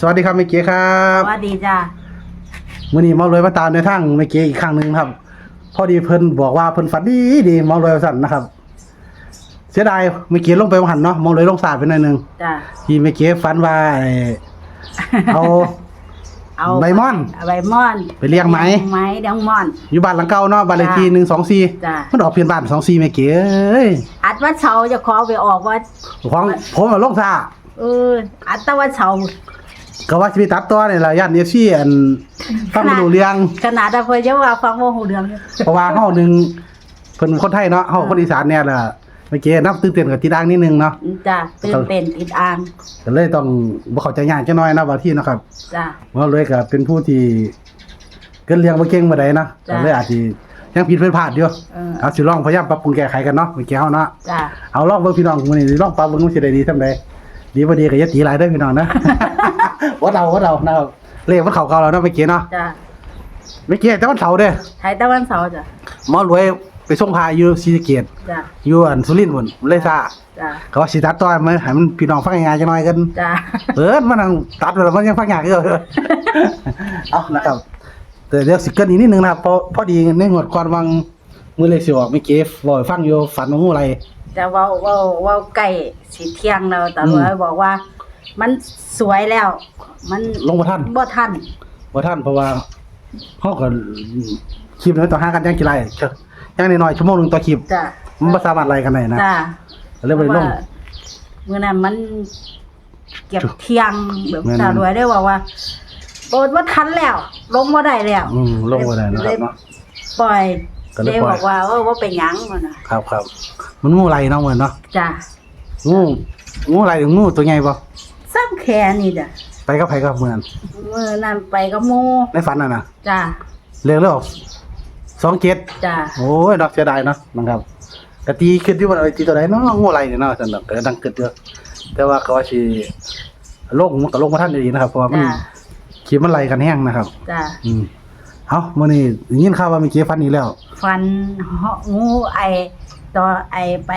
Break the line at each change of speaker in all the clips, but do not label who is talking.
สวัสดีครับเมเก๋ครั
ส
บ
วัสดีจ้า
มื่อนี้หมอรวยมาตามในทางเมเก๋อีกครั้งหนึ่งครับ พอดีเพิ่นบอกว่าเพิ่นฝันดีดีหมอรวยสั่นนะครับ เสียดายเมเก๋ลงไปว่าหันเนาะหมอรวยลงสาดไปหน่อยหนึง
จ้า
ที่เมเก๋ฝันว่าไอ้เอา
เอา
ใบม่อน
เาใบม่อน
ไปเลี้ยงไหม
ไหมเลี้ยงม่อน
อยู่บ้านหลังเก่าเนาะบ้านเลขที่หนึ่งสองสี่
จ้ะ
มันออกเพียนบ้านสองสี่เมเก๋เอ้ย
อัดว่าเสาจะขอไปออกว่า
ของผมอะลงซา
เอออัดแตะว่าเสา
ก็ว่าชีวิตตัดตัวนี่แหละย่านเอฟซีอันฟังบ่รู้เรื่อง
ขนาดแต่เพิ่นจะว่าฟังว่าหูเรื่องอยู่
เพราะว่าเฮาหนึ่งเพิ่นคนไทยเนาะเฮาคนอีสานเนี่ยแหละเมื่อกี้นับตื่นเต้นกับติดอ่างนิดนึงเนาะ
จ้าตื่นเต้นติดอ่าง
ก็เลยต้องบ่เข้าใจยากจักหน่อยนะบางทีเนาะครับ
จ้า
ว่าเลยก็เป็นผู้ที่เกินเลี้ยงบ่เก่งบ่ได้เนาะ
จ้ะ
ก็เลยอาจสิยังผิดพลาดอยู่
เออ
เอาสิลองพยายามปรับปรุงแก้ไขกันเนาะเมื่อกี้เฮาเนาะ
จ้า
เอาลองเบิ่งพี่น้องมื้อนี้ลองปรับเบิ่งมันสิได้ดีซำใดดีบ่ดีก็อย่าตีหลายเด้อพี่น้องนะ ว่าเราว่าเรานะครับเลขมันเข้าเก่าแล้วเนาะเมื่อกี้เนาะ
จ้า
เมื่อกี้แต่วันเสาร์เด้อ
ไทยตะวันเสาร์จ้า
หมอรวยไปส่งพาอยู่ศรีสะเกษ
จ้า
อยู่อันสุรินทร์พุ่นเลยซ่า
จ้า
เขาว่าสิตัดต่อมาให้มันพี่น้องฟังง่ายๆจังหน่อยกัน
จ้า
เออมันนั่งตัดแล้วมันยังฟังยากอยู่ เอานะครับแต่เดี๋ยวสิเกินอีกนิดนึงนะครับเพราะพอดีในงวดก่อนวังมื้อเลขสิออกเมื่อกี้บ่ให้ฟังอยู่ฝันว่างูอะไร
จะเว้าเว้าเว้าใกล้สิเที่ยงแล้วตา
อืม
รวยบอกว่า มันสวยแล้ว มัน
ลงบ่ทัน
บ่ทัน
บ่ทันเพราะว่าเฮาก็คลิปนั้นต่อหากันยังกี่ไลยังน้อยๆชั่วโมงหนึงต่อคลิป
จ้า
มันบ่สามารถไล่กันได้นะ
จ้า
ก็เลยบ่ได้ลง
เมื่อนั้นมันเก็บเที่ยงแบบ
แม่น
ตารวยได้ว่าว่าโดนว่าทันแล้ว ลงมาได้แล้ว
อืมลงบ่ได้นะครับเนาะ
ปล่อย
ก็เลย
ได้
ปล่อย
บอกว่าเออว่าเป็นหยังมันน่ะ
ครับครับมันงูอะไรเนาะเหมือนเนาะ
จ้า
งูงูอะไรงูตัวใหญ่บ่
ซ้ำแค่นี่จ้ะ
ไปกับไผกับเหมือน
เมื่อนั้นไปกับหมู
ในฝันน่ะนะ
จ้า
เรื่องเรื่องสองเจ็ด
จ้า
โอ้ยดอกเสียดายเนาะนะครับกะตีขึ้นที่ว่าเอ้ยตีตัวใดเนาะงูอะไรเนี่ยเนาะสนุกก็ดังเกิดเยอะแต่ว่าก็ว่าสิโลกมันก็โลกมาท่านดีนะครับเพราะว่ามัน
จ้า
ขีดมันไหลกันแห้งนะครับ
จ้า
อืมเอามื้อนี้ได้ยินข่าวว่ามีเกีฟันอีกแล้ว
ฟันเหาะงูไอตอนไอไป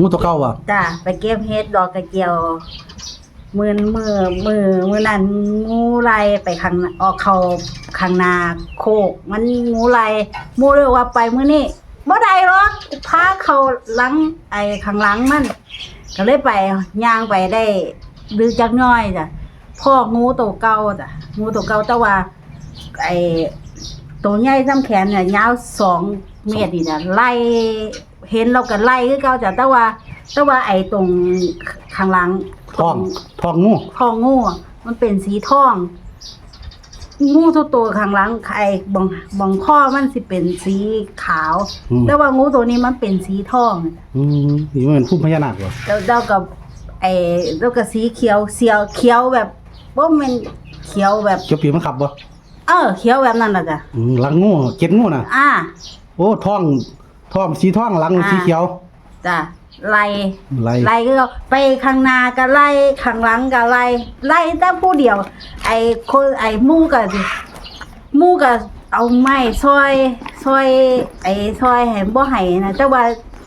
งูตัวเก่าบ่
จ้าไปเก็บเฮ็ดดอกกระเจียว มือมือมือมือนั้นงูไล่ไปข้างออกเขาข้างนาโคก มันงูไล่มูเรียกว่าไปมือนี้บ่ได้หรอกพาเขาหลังไอ้ข้างหลังมัน ก็เลยไปย่างไปได้ดึกจักน้อยจ้ะพ่องูตัวเก่าจ้ะงูตัวเก่าแต่ว่า ไอ้ตัวใหญ่ซ้ำแขนเนี่ยยาวสองเมตรนี่จ้ะไล่เห็นเราก็ไล่คือเก่าจ้ะแต่ว่า แต่ว่าไอ้ตรงข้างหลัง
ท้องท้องงู
ท้องงูอะมันเป็นสีทอง งูทุกตัวข้างหลังไอ้บองบองข้อมันสิเป็นสีขาว
อืม
แต่ว่างูตัวนี้มันเป็นสีทอง
อืมนี่มันพุ่มพญานาคบ่
แล้วแล้วกับไอ้แล้วกับสีเขียวเสียวเขียวแบบว่ามันเขียวแบบ
เกี่ยวปีมันขับบ่
เออเขียวแบบนั้นน่ะจ้ะ
อืมหลังงูเจ็ดงูน่ะ
อ่า
โอ้ท้องท้องสีท้องหลัง
อ่า
สีเขียว
จ้ะ ไล่
ไหล
ไล่ก็ไปข้างหน้าก็ไล่ข้างหลังก็ไล่ไล่แต่ผู้เดียว ไอ้คนไอ้หมู่ก็สิหมู่ก็เอาไม้ซอยซอย ไอ้ซอยให้บ่ให้นะแต่ว่า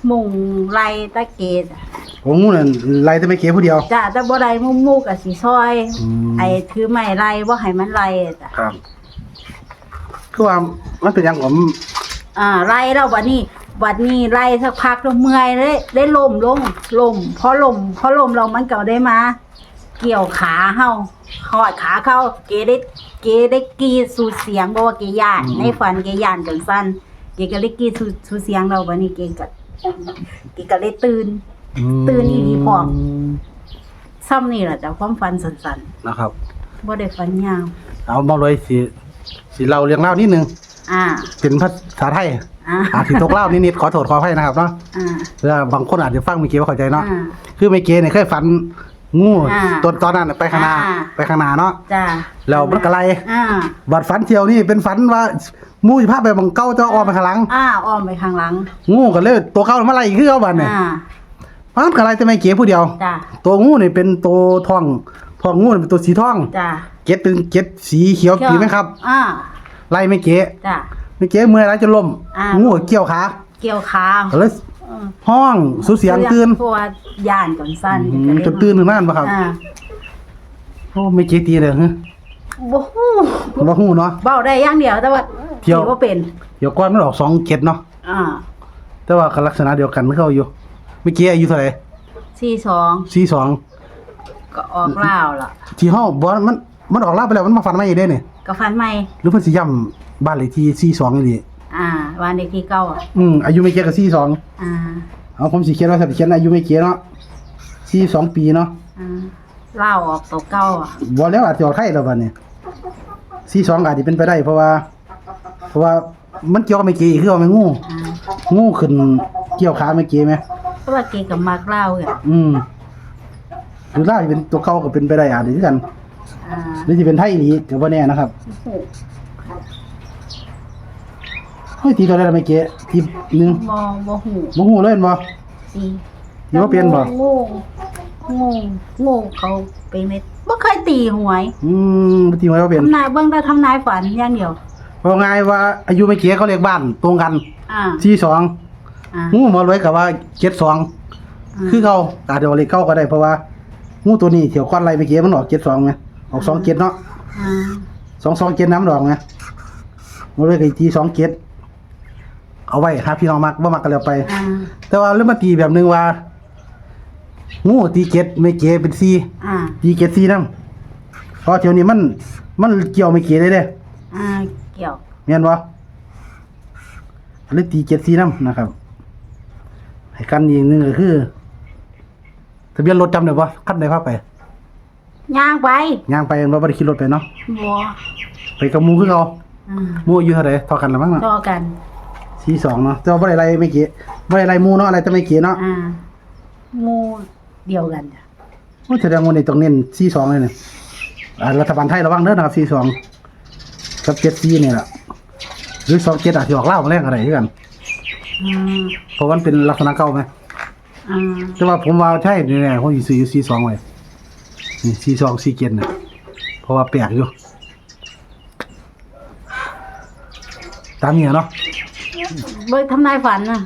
มุงไล่ตะเกดอะ
โอ้งูนั่นไหลแต่ไม่เก๋ผู้เดียว
จ้ะแต่บ่ได้หมู่หมู่ก็สิซอย
อืม
ไอ้ถือไม้ไล่บ่ให้มันไล่จ้ะ
ครับคือว่ามันเป็นอย่างผม
อ่าไล่แล้วบัดนี้ บัดนี้ไล่สักพักแล้วเมื่อยเลยได้ล่มลงล่มพอล่มพอล่มเรามันก็ได้มา เกี่ยวขาเฮาหอดขาเข้า เกได้เกได้กรีดสู่เสียงบอกว่าเกย่านในฝันเกย่านจังสั้นเกก็เลยกรีดสู่สู่เสียงเราบัดนี้เกก็เกก็เลยตื่น ตื่นอีหลีพร้อมซ้ำนี่แหละจ้ะความฝันสั้น
นะครับ
ๆบ่ได้ฝันยาว
เอามาเลยสิสิเราเรียงเล่านิดนึง
อ่า
เป็นภาษาไทย
อ่า
อาจสิตกเล่านิดๆขอโทษขออภัยนะครับเนาะ
อ่า
เพื่อบางคนอาจจะฟังไม่เก๋ว่าเข้าใจเนาะ
อ่า
คือไม่เก๋เนี่ยเคยฝันงู
อ่า
ตอนตอนนั้นน่ะไปข้างหน้า
อ่า
ไปข้างหน้าเนาะ
จ้า
แล้วมันก็ไล่
อ่า
บัดฝันเที่ยวนี่เป็นฝันว่างูสิพาไปบังเก้าเจ้าออมไปข้างหลัง
อ่าอ้อมไปข้างหลัง
งูก็เลยตัวเก้ามาไล่อีกคือเอาบัดเนี่ย
อ่า
มันก็ไล่แต่ไม่เก๋ผู้เดียว
จ้า
ตัวงูนี่เป็นตัวทองทองงูนี่เป็นตัวสีทอง
จ้า
เก็ดเป็นเก็ดสีเขียวกี่ไหมครับ
อ่า
ไล่ไม่เก๋
จ้า
ไม่เก๋เมื่อยแล้วจะล้ม
อ่างู
งูก็เกี่ยวขา
เกี่ยวขา
ก็เลย
เออ
ห้องสุเสียงตื่น
เพราะว่าย่านจนสั้น
อืมจนตื่นถึงนั่นปะครับ
อ่า
อ้ไม่เจ๊ตีเลยฮะ
บ่ฮู้
บ่ฮู้เนาะ
เว้าได้อย่างเดียวแต่ว่า
เที่ยว
บ่เป็น
เดี๋ยวก่อนมันออกสองเจ็ดเนาะ
อ่า
แต่ว่าก็ลักษณะเดียวกันมันเข้าอยู่เมื่อกี้อายุเท่าไหร่
42
สี่สอง
ก็ออกลาวล่ะ
ที่ห้องบอมันมันออกลาไปแล้วมันมาฟันไม่ได้เนี่ย
ก็ฟันใหม่
หรือเพิ่นสิย่ำ บ้านเลขที่สี่สองนี่ดิ
อ่าวันเด็กที่เก้าอะ
อืมอายุไม่เกี่ยวกับสี่สอง
อ่า
เอาผมสิเขียนว่าสิเขียนอายุไม่เกี่ยวเนาะสี่สองปีเนาะ
อ่าเล่าวออกตัวเก้าอะ
บ่แล้วอาจจะออกไทยแล้วบัดนี้สี่สองอาจจะเป็นไปได้ เพราะว่า เพราะว่ามันเกี่ยวกับไม่เกี่ยวคือว่ามันงู
อ่า
งูขึ้นเกี่ยวขาไม่เกี่ยวไหม
เพราะว่าเกกับมักเล่าวอะ
อืมหรือล่าจะเป็นตัวเก่าก็เป็นไปได้อาจจะคือกัน
อ่า
หรือจะเป็นไทยอีกก็บ่แน่นะครับ
โอ้โห
เฮ้ยตีตัวได้แล้วไม่เกี่ยวทีหนึง
บ่บ่หู
บ่ฮู้เลยเห็นบ่
สิ
เดี๋ยวว่าเปลี่ยนบ่
งูงูงูเขาไปเม็ดบ่เคยตีหวย
อืมบ่ตีไว้ว่าเป็น
ทำนายเบิ่งแต่ทำนายฝันอย่างเดียว
เพราะไงว่าอายุไม่เกี่ยวเขาเรียกบ้านตรงกัน
อ่า
สี่สอง
อ่า
งูหมอรวยกับว่าเจ็ดสองคือเขาอาจจะเอาเลขเก้าก็ได้เพราะว่างูตัวนี้เถียวก้อนไรไม่เกี่ยวมันออกเจ็ดสองไงออกสองเจ็ดเนาะ
อ่า
สองสองเจ็ดน้ำดอกไงหมอรวยกับอีกทีสองเจ็ด เอาไว้หาพี่น้องมักว่ามักกันแล้วไป
อ่า
แต่ว่าเรื่องมาตีแบบนึงว่างูตีเจ็ดไม่เกี่ยวเป็นสี่
อ่า
ตีเจ็ดสี่น้ำเพราะเที่ยวนี้มัน มันเกี่ยวไม่เกี่ยวเลยเด้
อ่าเกี่ยว
เมียนวะเลยตีเจ็ดสี่น้ำนะครับให้กันอีกหนึงก็คือทะเบียนรถจำได้ปะขั้นใดพาไป
ย่างไป
ย่างไปเราไม่ได้ขี่รถไปเนาะ
บ่
ไปกับหมูคือเขา
อ่า
หมูอายู่เท่าไหร่เท่ากันละมั้งเนาะ
ต่อกัน
สี่สองเนาะแต่ว่าไม่ได้ไรไม่เกี่ไม่ได้ไรหมูเนาะอะไรแต่ไม่เกี่เนาะ
อ่างูเดียวกันจ้ะ
โอ้แสดงว่าในตรงเน้นสี่สองเลยเนี่ยอ่ารัฐบาลไทยระวังเด้อนะครับสี่สองกับเจ็ดสี่เนี่ยแหละหรือสองเจ็ดอาจจะออกเล่ามาแรกอะไรด้วยกัน
อืม
เพราะมันเป็นลักษณะเก่าไหม
อ่า
แต่ว่าผมว่าใช่เนี่ยๆผมสิซื้ออยู่สี่สองไว้นี่สี่สองสี่เจ็ดเนี่ยเพราะว่าแปลกอยู่ ตามเงี้ยเนาะ
เบิ่งทำนายฝันน่ะ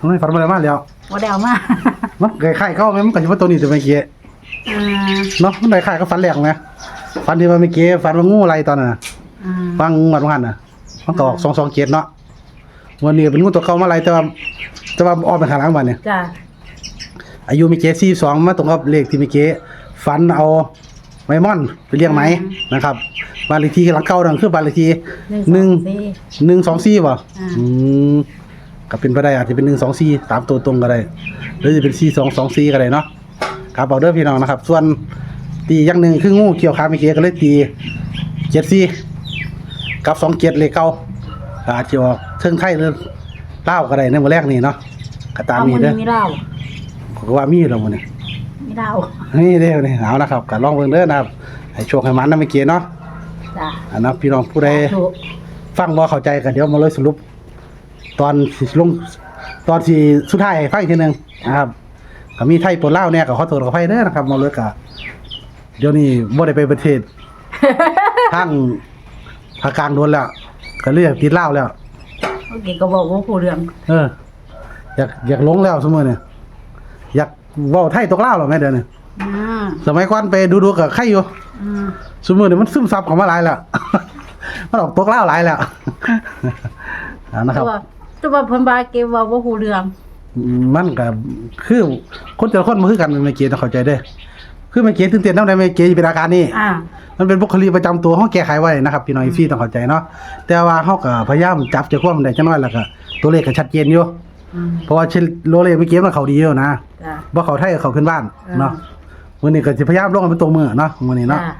ทำไมฝันมาเลยมาแล้ว
บ่ได้เอามา
มันคล้ายๆเข้าไหมมันก็จะว่าตัวนี้แต่ไม่เกี้
อ่า
เนาะมันคล้ายๆก็ฝันแหลกไหมฝันที่ว่าไม่เกี้ฝันว่างูอะไรตอนนั้นน่ะ
อ่า
ฟังงวดวันน่ะมันตออกสองสองเจ็ดเนาะวันนี้เป็นงูตัวเก่ามาอะไรแต่ว่าแต่ว่าออกไปข้างหลังวันเนี่ย
จ้ะ
อายุมีเกสี่สองมาตรงกับเลขที่มีเกฝันเอา ไมมอนไปเลี้ยงไหมนะครับบ้านเลขที่หลังเก่าดังคือบ้านเลขที่หนึ่ง
สี่
หนึ่งสองสี่ป่ะ
อ่า
อืมก็เป็นไปได้อาจจะเป็นหนึ่งสองสี่ตามตัวตรงก็ได้หรือจะเป็นสี่สองสองสี่ก็ได้เนาะครับเอาเด้อพี่น้องนะครับ ส่วนตีอย่างหนึ่งคืองูเกี่ยวขาไม่เกก็เลยตีเจ็ดสี่กับสองเจ็ดเลขเก่าก็อาจจะออกเทิงไทยหรือเล่าวก็ได้ในวันแรกนี่เนาะก็ตาม
เอา
นี้
มือ
เด้อ
นี้มีเหล้า
ก็ว่ามีอยู่ แล้วมันนี่
มีเหล้า
นี่เด้อนี่เอานะครับก็ลองเบิ่งเด้อนะครับให้โชคให้มันนะเมื่อกี้เนาะ
จ้ะ
อันนั้นพี่น้องผู้ใด
ถูก
ฟังบ่เข้าใจก็เดี๋ยวมาเลยสรุป ตอนสิลงตอนที่สุดท้ายให้ฟังอีกทีหนึงนะครับก็มีไทยปนลาวเนี่ยก็ขอโทษขออภัยเด้อนะครับมาเลยก็เดี๋ยวนี้บ่ได้ไปประเทศทางภาคกลางโดนแล้วก็เลยอยากติดลาวแล้ว
โอเคก็บอกว่าผู้เรื่อง
เออ อยากอยากลงแล้วเสมอเนี่ยอยาก เว้าไทยตกลาวแล้วแม่เดี๋ยวนี้
อ่า
สมัยก่อนไปดูๆกับใครอยู่
อืม
สมมือเนี่ยมันซึมซับเข้ามาหลายแล้ว มันออกตกเล่าวหลายแล้ว เอานะค
แต่
รับ
ว่าแต่ว่าเพิ่นว่าเก็บว่าบ่ฮู้เรื่อง
มันก็คือคนแต่ละคนมันคือกันไม่เกียต้องเข้าใจเด้อคือไม่เกียตื่นเต้นน้ำใดไม่เกียเป็นอาการนี้
อ่า
มันเป็นบุคลิกประจำตัวเฮาแก้ไขไว้นะครับ พี่น้องอีฟี่ต้องเข้าใจเนาะแต่ว่าเฮาก็พยายามจับใจความได้จังน้อยแล้วก็ตัวเลขก็ชัดเจนอยู่
อืม
เพราะว่าเช่นโลเลขไม่เกียมันเข้าดีอยู่นะ
จ้ะ
บ่เข้าไทยก็เข้าขึ้นบ้าน
อ่า
เนาะมื้อนี้ก็สิพยายามลงให้เป็นตัวมือเนาะมื้อนี้เนาะ
จ้ะ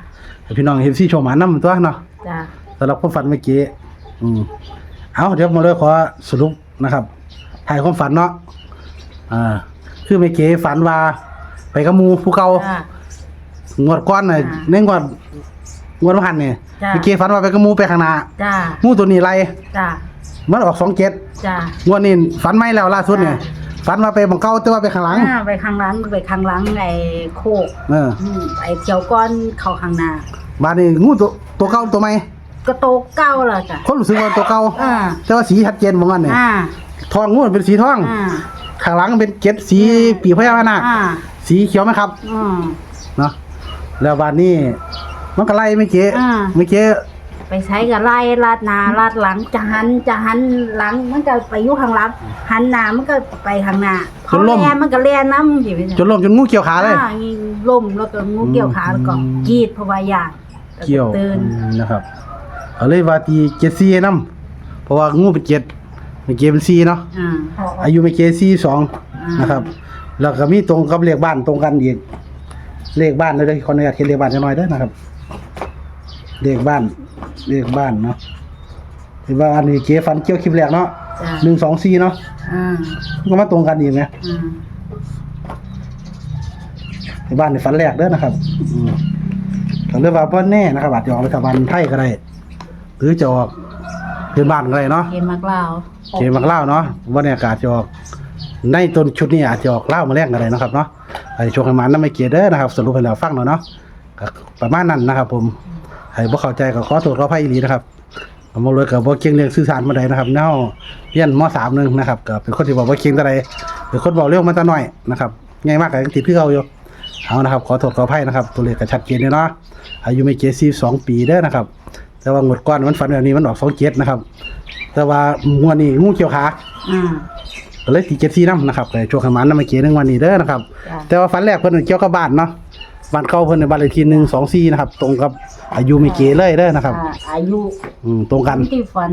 ให้พี่น้องเห็นซี่โชว์หมานำตัวเนาะ
จ้ะ
สำหรับความฝันเมื่อกี้ อืม เอาเดี๋ยวมาเลยขอสรุปนะครับ ถ่ายความฝันเนาะ อ่า คือเมื่อกี้ฝันว่า ไปกับหมูผู้เก่า
จ้ะ
งวดก้อนน่ะ
อ่า
ในงวดงวดพันเนี่ย
จ้ะ
เมื่อกี้ฝันว่าไปกับหมูไปข้างหน้า
จ้ะ
หมูตัวนี้ไร
จ้ะ
มันออกสองเจ็ด
จ้ะ
งวดนี้ฝันไม่แล้วล่าสุดเนี่ย
จ้
ฝันว่าไปบังเก้าแต่ว่าไปข้างหลัง
อ่าไปข้างหลังไปข้างหลังไอ้โคก
เออ
อืมไอ้เจียวก้อนเข้าข้างหน้า
บ้านนี้งูตัวตัวเก่าตัวใหม่
ก็โตเก้าแล้วจ้ะ
คนรู้สึกว่าตัวเก่า
อ่า
แต่ว่าสีชัดเจนบางอันเนี่ย
อ่า
ทองงูเป็นสีทอง
อ่า
ข้างหลังเป็นเจ็ดสีปีพญานาค
อ่า
สีเขียวไหมครับ
อืม
เนาะแล้ววันนี้มันก็ไล่ไม่เก๋
อ่า
ไม่เก๋
ไปใช้กับไล่ลาดหนาลาดหลังจะหันจะหันหลังมันก็ไปอยู่ข้างหลังหันหน้ามันก็ไปข้างหน้าพอแลมันก็แล่น้ำอยู่
จนล้มจนงูเกี่ยวขาเลย
อ่ายิงล่มแล้วก็งูเกี่ยวขาแล้วก็
อืม
กรีดเพราะว่าย่านแล้
เกี่ยว
ตื่น
อืมนะครับเอาเลยว่าตีเจ็ดซีนํเพราะว่างูเป็นเจ็ดไม่เก๋เป็นซีเนาะ
อ่า
อายุไม่เก๋ซีสอง
อ่าน
นะครับ แล้วก็มีตรงกับเลขบ้านตรงกันอีกเลขบ้านเลยเด้อขออนุญาตเขียนเลขบ้านจะหน่อยเด้อนะครับเลขบ้าน เลขบ้านเนาะเห็นว่าอันนี้เก๋ฟันเกี่ยวคลิปแรกเนาะ
จ้ะ
หนึ่งสองสี่เนาะ
อ่า
มันก็มาตรงกันอีกไง
อ่า
ในบ้านในฝันแรกเด้อนะครับอืมก็เรียกว่าพ่อแน่นะครับอาจจะออกรัฐบาลไทยก็ได้หรือจะออกเพื่อนบ้านก็ได้เนาะ
เกมมักเล่า
เกมมักเล่าวเนาะว่าเนี่ยอาจจะออกในต้นชุดนี้อาจจะออกเล่าวมาแรกก็ได้เนาะครับเนาะไอ้โชคให้มันน้ำไม่เกียเด้อนะครับ สรุปให้เราฟังหน่อยเนาะก็ประมาณนั้นนะครับผม ให้บ่เข้าใจก็ขอโทษขออภัยอีหลีนะครับผมบอกเลยกับบ่เก่งเรื่องสื่อสารมาใดนะครับเนาเรียนมสามหนึงนะครับก็เป็นคนที่บอกว่าเก่งแต่ใดเป็นคนบอกเรื่องมาแต่น้อยนะครับง่ายมากก็ยังติดเพื่อเอาอยู่เอานะครับขอโทษขออภัยนะครับ ตัวเลขก็ชัดเจนเลยเนาะอายุไม่เกินสี่สองปีเด้อนะครับ แต่ว่างวดก้อนมันฝันแบบนี้มันออกสองเจ็ดนะครับ แต่ว่างวดนี้งูเกี่ยวขา
อ่า
ก็เลยตีเจ็ดสี่น้ำนะครับแต่ช่วงขมันน้ำมาเกี่ยหนึ่งวันนี้เด้อนะครับ
จ้ะ
แต่ว่าฝันแรกเพิ่นเกี่ยวกับบ้านเนาะ บ้านเก่าเพิ่นในบ้านเลขที่หนึ่งสองสี่นะครับ ตรงกับอายุไม่เกี่ยเลยเด้อนะครับ
อ่าอายุ
อืมตรงกัน
ที่ฝัน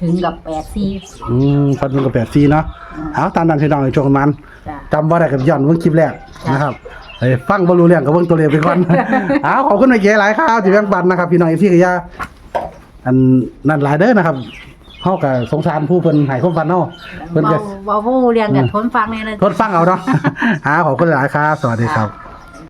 ถึงกับแปดสี่
อืมฝันตรงกับแปดสี่เนาะเอาตามนั้นพี่น้องในช่วงขมัน
จ้ะ
จำว่าได้กับย้อนเบิ่งคลิปแรก
จ้ะ
นะครับไอ้ฟังบ่รู้เรื่องก็เบิ่งตัวเลขไปก่อน เอาขอบคุณไปเก๋หลายครับที่แบ่งปันนะครับพี่น้องที่ก็อย่าอันนั่นหลายเด้อนะครับเฮาก็สงสารผู้เพิ่นให้ความฝันเนาะเพิ่นก็
เบาเบาเรียงกับทนฟังเลยนะ
ทดฟังเอาเนาะ หาขอบคุณหลายครับสวัสดีครับ